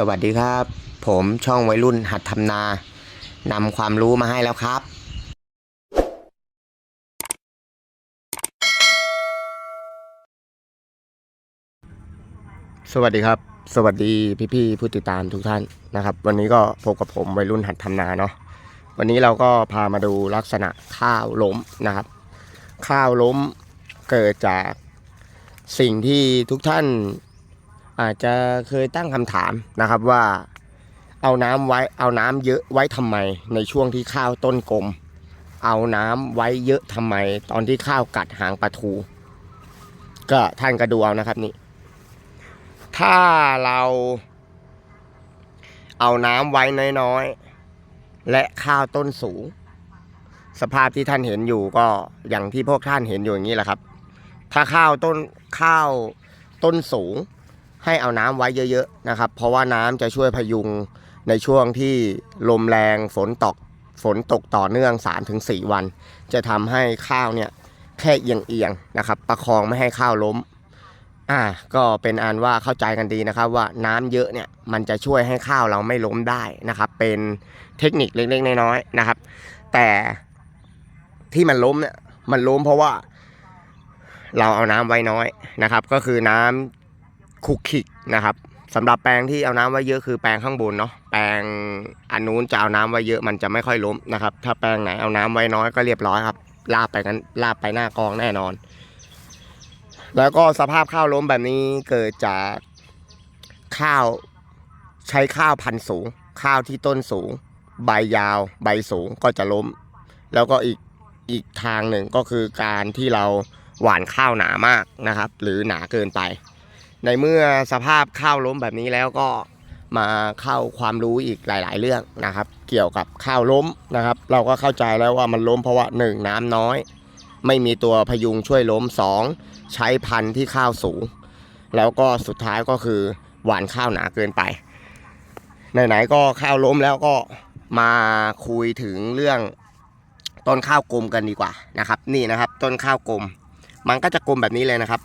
สวัสดีครับ ผมช่องวัยรุ่นหัดทำนานำความรู้มาให้แล้วครับ สวัสดีครับ สวัสดีพี่ๆผู้ติดตามทุกท่านนะครับ วันนี้ก็พบกับผมวัยรุ่นหัดทำนาเนาะวันนี้เราก็พามาดูลักษณะข้าวล้มนะครับ ข้าวล้มเกิดจากสิ่งที่ทุกท่าน อาจจะเคยตั้งคำถามนะครับว่าเอาน้ำไว้เอาน้ำเยอะไว้ทำไม ในช่วงที่ข้าวต้นกลม เอาน้ำไว้เยอะทำไม ตอนที่ข้าวกัดหางปลาทู ก็ท่านก็ดูเอานะครับนี่ ถ้าเราเอาน้ำไว้น้อยๆ และข้าวต้นสูง สภาพที่ท่านเห็นอยู่ก็อย่างที่พวกท่านเห็นอยู่อย่างนี้แหละครับ ถ้าข้าวต้นข้าวต้นสูง ให้เอาน้ำไว้เยอะๆนะครับ เพราะว่าน้ำจะช่วยพยุงในช่วงที่ลมแรงฝนตกฝนตกต่อเนื่อง 3-4 วัน จะทำให้ข้าวเนี่ยแค่เอียงๆนะครับ ประคองไม่ให้ข้าวล้มอ่าก็เป็นอันว่าเข้าใจกันดีนะครับว่าน้ำเยอะเนี่ยมันจะช่วยให้ข้าวเราไม่ล้มได้นะครับ เป็นเทคนิคเล็กๆน้อยๆนะครับ แต่ที่มันล้มเนี่ยมันล้มเพราะว่าเราเอาน้ำไว้น้อยนะครับ ก็คือน้ำ คุกคิกนะครับสำหรับแปลงที่เอาน้ำไว้เยอะคือแปลงข้างบนเนาะแปลงอันนู้นจะเอาน้ำไว้เยอะมันจะไม่ค่อยล้มนะครับ ถ้าแปลงไหนเอาน้ำไว้น้อยก็เรียบร้อยครับลาบไปกันลาบไปหน้ากองแน่นอน แล้วก็สภาพข้าวล้มแบบนี้เกิดจากข้าวใช้ข้าวพันธุ์สูง ข้าวที่ต้นสูง ใบยาว ใบสูงก็จะล้ม แล้วก็อีกอีกทางหนึ่งก็คือการที่เราหว่านข้าวหนามากนะครับ หรือหนาเกินไป ในเมื่อสภาพข้าวล้มแบบนี้แล้วก็มาเข้าความรู้อีกหลาย ๆ เรื่องนะครับ เกี่ยวกับข้าวล้มนะครับ เราก็เข้าใจแล้วว่ามันล้มเพราะว่าหนึ่งน้ำน้อย ไม่มีตัวพยุงช่วยล้มสองใช้พันธุ์ที่ข้าวสูง แล้วก็สุดท้ายก็คือหวานข้าวหนาเกินไปไหนๆก็ข้าวล้มแล้วก็มาคุยถึงเรื่องต้นข้าวกลมกันดีกว่านะครับ นี่นะครับ ต้นข้าวกลม มันก็จะกลมแบบนี้เลยนะครับ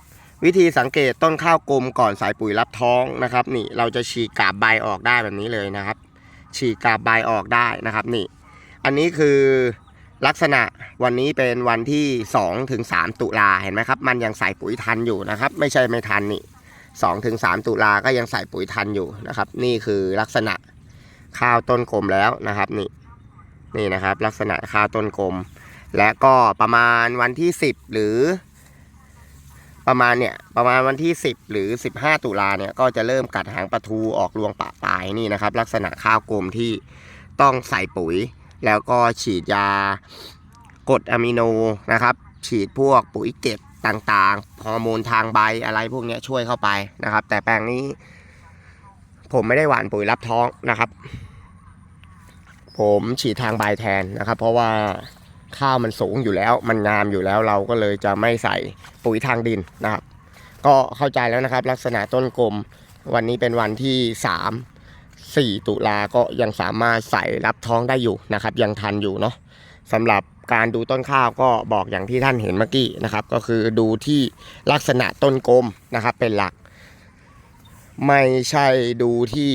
วิธีสังเกตต้นข้าวกลมก่อนใส่ปุ๋ยรับท้องนะครับ นี่เราจะฉีกกาบใบออกได้แบบนี้เลยนะครับ ฉีกกาบใบออกได้นะครับนี่ อันนี้คือลักษณะวันนี้เป็นวันที่2ถึง3ตุลาเห็นไหมครับ มันยังใส่ปุ๋ยทันอยู่นะครับ ไม่ใช่ไม่ทันนี่2ถึง3ตุลาก็ยังใส่ปุ๋ยทันอยู่นะครับ นี่คือลักษณะข้าวต้นกลมแล้วนะครับนี่นี่นะครับ ลักษณะข้าวต้นกลม และก็ประมาณวันที่ 10 หรือ ประมาณเนี่ยประมาณวันที่ 10 หรือ 15 ตุลาเนี่ยก็จะเริ่มกัดหางปลาทูออกรวงปะปลายนี่นะครับ ลักษณะข้าวกลมที่ต้องใส่ปุ๋ย แล้วก็ฉีดยากรดอะมิโนนะครับ ฉีดพวกปุ๋ยเก็บต่างๆฮอร์โมนทางใบอะไรพวกนี้ช่วยเข้าไปนะครับ แต่แปลงนี้ ผมไม่ได้หว่านปุ๋ยรับท้องนะครับ ผมฉีดทางใบแทนนะครับ เพราะว่า ข้าวมันสูงอยู่แล้ว มันงามอยู่แล้วเราก็เลยจะไม่ใส่ปุ๋ยทางดินนะครับ ก็เข้าใจแล้วนะครับ ลักษณะต้นกลมวันนี้เป็นวันที่ 3 4 ตุลาก็ยังสามารถใส่รับท้องได้อยู่นะครับ ยังทันอยู่เนาะสำหรับการดูต้นข้าวก็บอกอย่างที่ท่านเห็นเมื่อกี้นะครับ ก็คือดูที่ลักษณะต้นกลมนะครับเป็นหลัก ไม่ใช่ดูที่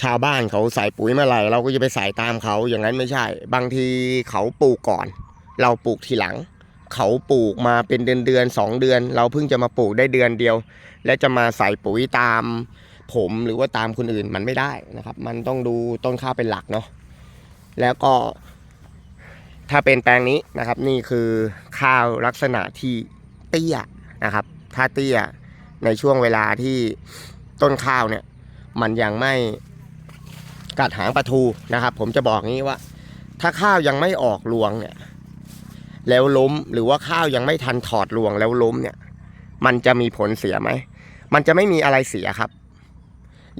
ชาวบ้านเขาใส่ปุ๋ยเมื่อไหร่เราก็จะไปใส่ตามเขาอย่างนั้นไม่ใช่ บางทีเขาปลูกก่อน เราปลูกทีหลัง เขาปลูกมาเป็นเดือนเดือนสองเดือน เราเพิ่งจะมาปลูกได้เดือนเดียว และจะมาใส่ปุ๋ยตามผมหรือว่าตามคนอื่นมันไม่ได้นะครับ มันต้องดูต้นข้าวเป็นหลักเนาะแล้วก็ ถ้าเป็นแปลงนี้นะครับ นี่คือข้าวลักษณะที่เตี้ยนะครับ ถ้าเตี้ยในช่วงเวลาที่ต้นข้าวเนี่ย มันยังไม่ กัดหางปลาทูนะครับ ผมจะบอกงี้ว่า ถ้าข้าวยังไม่ออกรวงเนี่ย แล้วล้มหรือว่าข้าวยังไม่ทันถอดรวงแล้วล้มเนี่ย มันจะมีผลเสียไหมมันจะไม่มีอะไรเสียครับ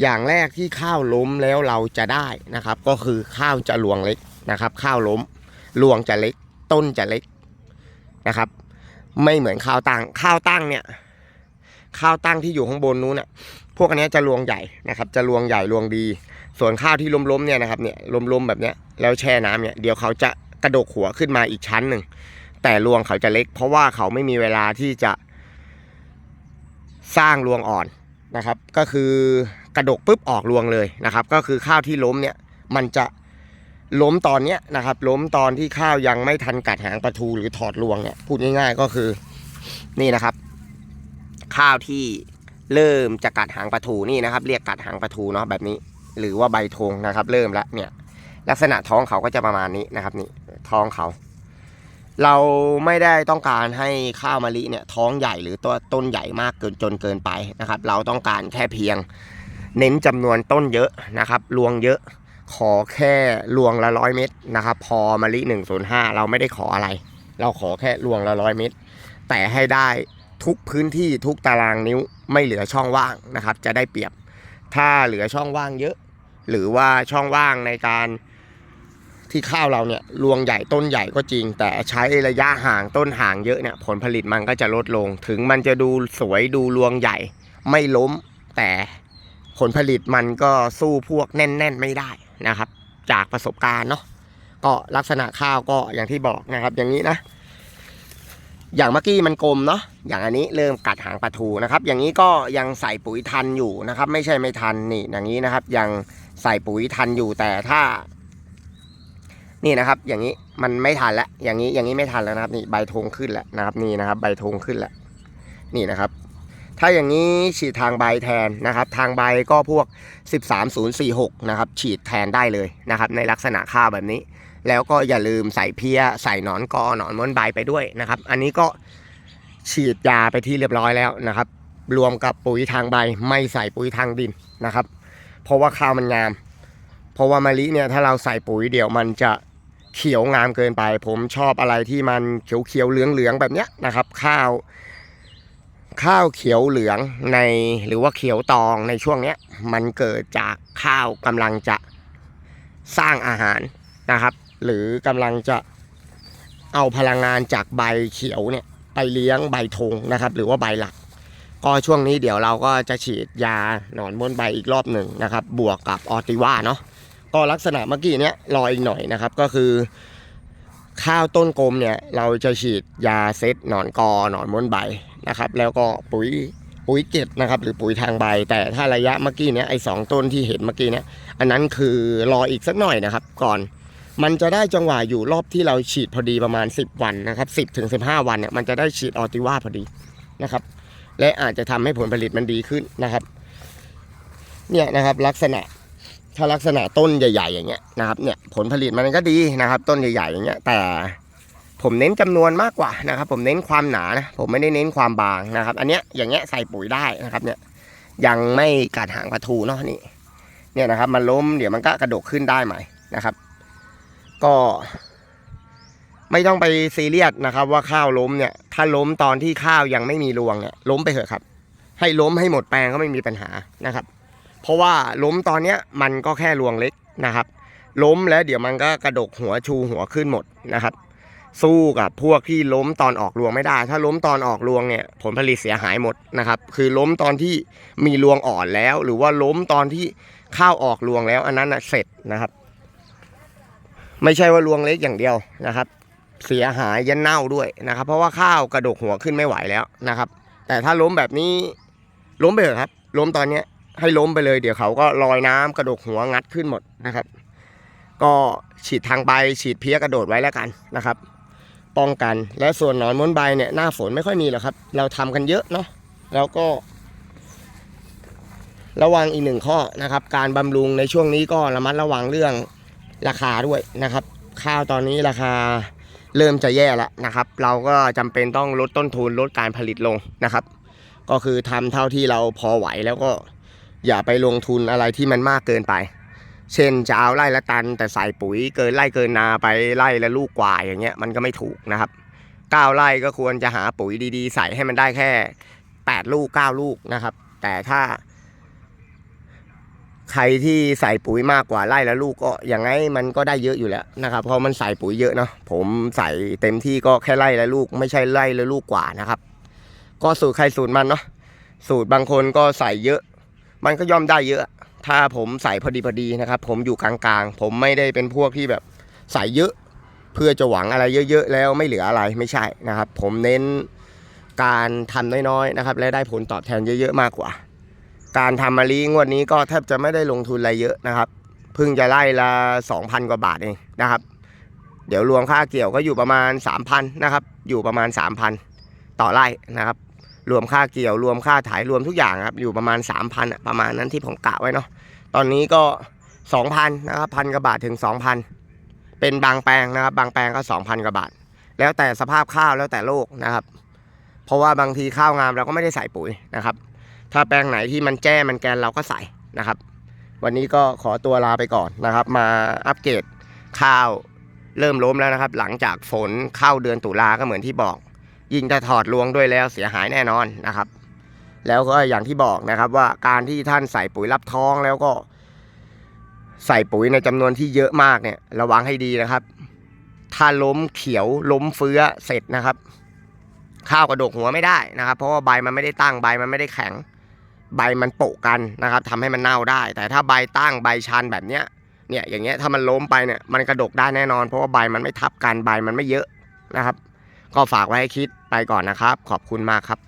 อย่างแรกที่ข้าวล้มแล้วเราจะได้นะครับ ก็คือข้าวจะรวงเล็กนะครับ ข้าวล้มรวงจะเล็ก ต้นจะเล็กนะครับ ไม่เหมือนข้าวตั้งข้าวตั้งเนี่ยข้าวตั้งที่อยู่ข้างบนนู้นน่ะพวกอันนี้จะรวงใหญ่นะครับ จะรวงใหญ่รวงดี ส่วนข้าวที่ล้มๆเนี่ยนะครับเนี่ยล้มๆแบบเนี้ยแล้วแช่น้ำเนี่ยเดี๋ยวเขาจะกระดกหัวขึ้นมาอีกชั้นหนึ่งแต่รวงเขาจะเล็ก เพราะว่าเขาไม่มีเวลาที่จะสร้างรวงอ่อนนะครับ ก็คือกระดกปุ๊บออกรวงเลยนะครับ ก็คือข้าวที่ล้มเนี่ยมันจะล้มตอนเนี้ยนะครับ ล้มตอนที่ข้าวยังไม่ทันกัดหางปลาทูหรือถอดรวงเนี่ยพูดง่าย ๆ ก็คือนี่นะครับ ข้าวที่เริ่มจะกัดหางปลาทูนี่นะครับ เรียกกัดหางปลาทูเนาะแบบนี้ หรือว่าใบธงนะครับ เริ่มแล้วเนี่ย ลักษณะท้องเขาก็จะประมาณนี้นะครับ นี่ท้องเขา เราไม่ได้ต้องการให้ข้าวมะลิเนี่ยท้องใหญ่หรือตัวต้นใหญ่มากเกินจนเกินไปนะครับ เราต้องการแค่เพียง เน้นจำนวนต้นเยอะนะครับรวงเยอะขอแค่รวงละร้อยเม็ดนะครับ พอมะลิ105 เราไม่ได้ขออะไร เราขอแค่รวงละร้อยเม็ดแต่ให้ได้ทุกพื้นที่ทุกตารางนิ้วไม่เหลือช่องว่างนะครับ จะได้เปรียบ ถ้าเหลือช่องว่างเยอะ หรือว่าช่องว่างในการที่ข้าวเราเนี่ยรวงใหญ่ต้นใหญ่ก็จริง แต่ใช้ระยะห่างต้นห่างเยอะเนี่ยผลผลิตมันก็จะลดลง ถึงมันจะดูสวยดูรวงใหญ่ไม่ล้ม แต่ผลผลิตมันก็สู้พวกแน่น ๆ ไม่ได้นะครับ จากประสบการณ์เนาะก็ลักษณะข้าวก็อย่างที่บอกนะครับ อย่างนี้นะ อย่างเมื่อกี้มันกลมเนาะอย่างอันนี้เริ่มกัดหางปลาทูนะครับ อย่างนี้ก็ยังใส่ปุ๋ยทันอยู่นะครับ ไม่ใช่ไม่ทันนี่อย่างนี้นะครับยัง ใส่ปุ๋ยทันอยู่แต่ถ้า นี่นะครับ อย่างนี้มันไม่ทันแล้วอย่างนี้อย่างนี้ไม่ทันแล้วนะครับ นี่ใบธงขึ้นแล้วนะครับ นี่นะครับ ใบธงขึ้นแล้วนี่นะครับ ถ้าอย่างนี้ฉีดทางใบแทนนะครับ ทางใบก็พวก 13046 นะครับ ฉีดแทนได้เลยนะครับ ในลักษณะข้าวแบบนี้ แล้วก็อย่าลืมใส่เพี้ยใส่หนอนกอหนอนม้วนใบไปด้วยนะครับ อันนี้ก็ฉีดยาไปที่เรียบร้อยแล้วนะครับ รวมกับปุ๋ยทางใบไม่ใส่ปุ๋ยทางดินนะครับ เพราะว่าข้าวมันงาม เพราะว่ามะลิเนี่ยถ้าเราใส่ปุ๋ยเดี๋ยวมันจะเขียวงามเกินไป ผมชอบอะไรที่มันเขียวเขียวเหลืองเหลืองแบบเนี้ยนะครับ ข้าว ข้าวเขียวเหลืองในหรือว่าเขียวตองในช่วงเนี้ยมันเกิดจากข้าวกำลังจะสร้างอาหารนะครับ หรือกำลังจะเอาพลังงานจากใบเขียวเนี่ยไปเลี้ยงใบธงนะครับ หรือว่าใบหลัก ก็ช่วงนี้เดี๋ยวเราก็จะฉีดยาหนอนบนใบอีกรอบหนึ่งนะครับ บวกกับออติว่าเนาะก็ลักษณะเมื่อกี้เนี้ยรออีกหน่อยนะครับ ก็คือ ข้าวต้นกลมเนี่ยเราจะฉีดยาเซตหนอนกอหนอนม้วนใบนะครับ แล้วก็ปุ๋ยปุ๋ยเกตนะครับ หรือปุ๋ยทางใบ แต่ถ้าระยะเมื่อกี้เนี้ยไอ้สองต้นที่เห็นเมื่อกี้เนี้ยอันนั้นคือรออีกสักหน่อยนะครับ ก่อนมันจะได้จังหวะอยู่รอบที่เราฉีดพอดีประมาณ 10 วันนะครับ10ถึง15 วันเนี่ยมันจะได้ฉีดออติว่าพอดีนะครับ และอาจจะทำให้ผลผลิตมันดีขึ้นนะครับ เนี่ยนะครับลักษณะถ้าลักษณะต้นใหญ่ ๆ อย่างเงี้ยนะครับเนี่ยผลผลิตมันก็ดีนะครับ ต้นใหญ่ๆอย่างเงี้ย แต่ผมเน้นจำนวนมากกว่านะครับ ผมเน้นความหนานะผมไม่ได้เน้นความบางนะครับ อันเนี้ยอย่างเงี้ยใส่ปุ๋ยได้นะครับ เนี่ยยังไม่กัดหางปลาทูเนาะนี่ เนี่ยนะครับ มันล้มเดี๋ยวมันก็กระดกขึ้นได้ใหม่นะครับ ก็ ไม่ต้องไปซีเรียสนะครับว่าข้าวล้มเนี่ย ถ้าล้มตอนที่ข้าวยังไม่มีรวงเนี่ยล้มไปเถอะครับ ให้ล้มให้หมดแปลงก็ไม่มีปัญหานะครับ เพราะว่าล้มตอนเนี้ยมันก็แค่รวงเล็กนะครับ ล้มแล้วเดี๋ยวมันก็กระดกหัวชูหัวขึ้นหมดนะครับ สู้กับพวกที่ล้มตอนออกรวงไม่ได้ ถ้าล้มตอนออกรวงเนี่ย ผลผลิตเสียหายหมดนะครับ คือล้มตอนที่มีรวงอ่อนแล้ว หรือว่าล้มตอนที่ข้าวออกรวงแล้วอันนั้นนะเสร็จนะครับไม่ใช่ว่ารวงเล็กอย่างเดียวนะครับ เสียหายยันเน่าด้วยนะครับ เพราะว่าข้าวกระดกหัวขึ้นไม่ไหวแล้วนะครับ แต่ถ้าล้มแบบนี้ล้มไปเถอะครับ ล้มตอนเนี้ยให้ล้มไปเลยเดี๋ยวเขาก็ลอยน้ำกระดกหัวงัดขึ้นหมดนะครับ ก็ฉีดทางใบฉีดเพี้ยกระโดดไว้แล้วกันนะครับ ป้องกันและส่วนหนอนม้วนใบเนี่ยหน้าฝนไม่ค่อยมีหรอกครับ เราทำกันเยอะเนาะแล้วก็ ระวังอีกหนึ่งข้อนะครับ การบำรุงในช่วงนี้ก็ระมัดระวังเรื่องราคาด้วยนะครับ ข้าวตอนนี้ราคา เริ่มจะแย่แล้วนะครับ เราก็จำเป็นต้องลดต้นทุนลดการผลิตลงนะครับ ก็คือทำเท่าที่เราพอไหวแล้วก็อย่าไปลงทุนอะไรที่มันมากเกินไป เช่นจะเอาไร่ละตัน แต่ใส่ปุ๋ยเกินไร่เกินนาไปไร่ละลูกกว่าอย่างเงี้ยมันก็ไม่ถูกนะครับเก้าไร่ก็ควรจะหาปุ๋ยดีๆ ใส่ให้มันได้แค่แปดลูกเก้าลูกนะครับ แต่ถ้า ใครที่ใส่ปุ๋ยมากกว่าไร่ละลูกก็อย่างไงมันก็ได้เยอะอยู่แล้วนะครับเพราะมันใส่ปุ๋ยเยอะเนาะผมใส่เต็มที่ก็แค่ไร่ละลูก ไม่ใช่ไร่ละลูกกว่านะครับ ก็สูตรใครสูตรมันเนาะสูตรบางคนก็ใส่เยอะ มันก็ย่อมได้เยอะ ถ้าผมใส่พอดีพอดีนะครับ ผมอยู่กลางๆ ผมไม่ได้เป็นพวกที่แบบใส่เยอะ เพื่อจะหวังอะไรเยอะๆแล้วไม่เหลืออะไรไม่ใช่นะครับ ผมเน้นการทำน้อยๆนะครับ และได้ผลตอบแทนเยอะๆมากกว่า การทำมะลิงวดนี้ก็แทบจะไม่ได้ลงทุนอะไรเยอะนะครับเพิ่งจะไล่ละ2,000 กว่าบาทเองนะครับ เดี๋ยวรวมค่าเกี่ยวก็อยู่ประมาณ 3,000นะครับ อยู่ประมาณ 3,000 ต่อไร่นะครับ รวมค่าเกี่ยวรวมค่าถ่ายรวมทุกอย่างครับอยู่ประมาณ 3,000ประมาณนั้นที่ผมกะไว้เนาะตอนนี้ก็ 2,000นะครับพันกว่าบาทถึง 2,000 เป็นบางแปลงนะครับ บางแปลงก็ 2,000กว่าบาท แล้วแต่สภาพข้าวแล้วแต่โรคนะครับ เพราะว่าบางทีข้าวงามเราก็ไม่ได้ใส่ปุ๋ยนะครับ ถ้าแปลงไหนที่มันแจ้มันแกนเราก็ใส่นะครับ วันนี้ก็ขอตัวลาไปก่อนนะครับ มาอัปเกรดข้าวเริ่มล้มแล้วนะครับ หลังจากฝนเข้าเดือนตุลาก็เหมือนที่บอก ยิ่งถ้าถอดรวงด้วยแล้วเสียหายแน่นอนนะครับ แล้วก็อย่างที่บอกนะครับว่าการที่ท่านใส่ปุ๋ยรับท้องแล้วก็ ใส่ปุ๋ยในจำนวนที่เยอะมากเนี่ย ระวังให้ดีนะครับ ถ้าล้มเขียวล้มเฟื้อเสร็จนะครับ ข้าวกระดกหัวไม่ได้นะครับ เพราะว่าใบมันไม่ได้ตั้งใบมันไม่ได้แข็ง ใบมันโปะกันนะครับทำให้มันเน่าได้ แต่ถ้าใบตั้งใบชันแบบเนี้ยเนี่ยอย่างเงี้ยถ้ามันล้มไปเนี่ยมันกระดกได้แน่นอน เพราะว่าใบมันไม่ทับกันใบมันไม่เยอะนะครับ ก็ฝากไว้ให้คิดไปก่อนนะครับ ขอบคุณมากครับ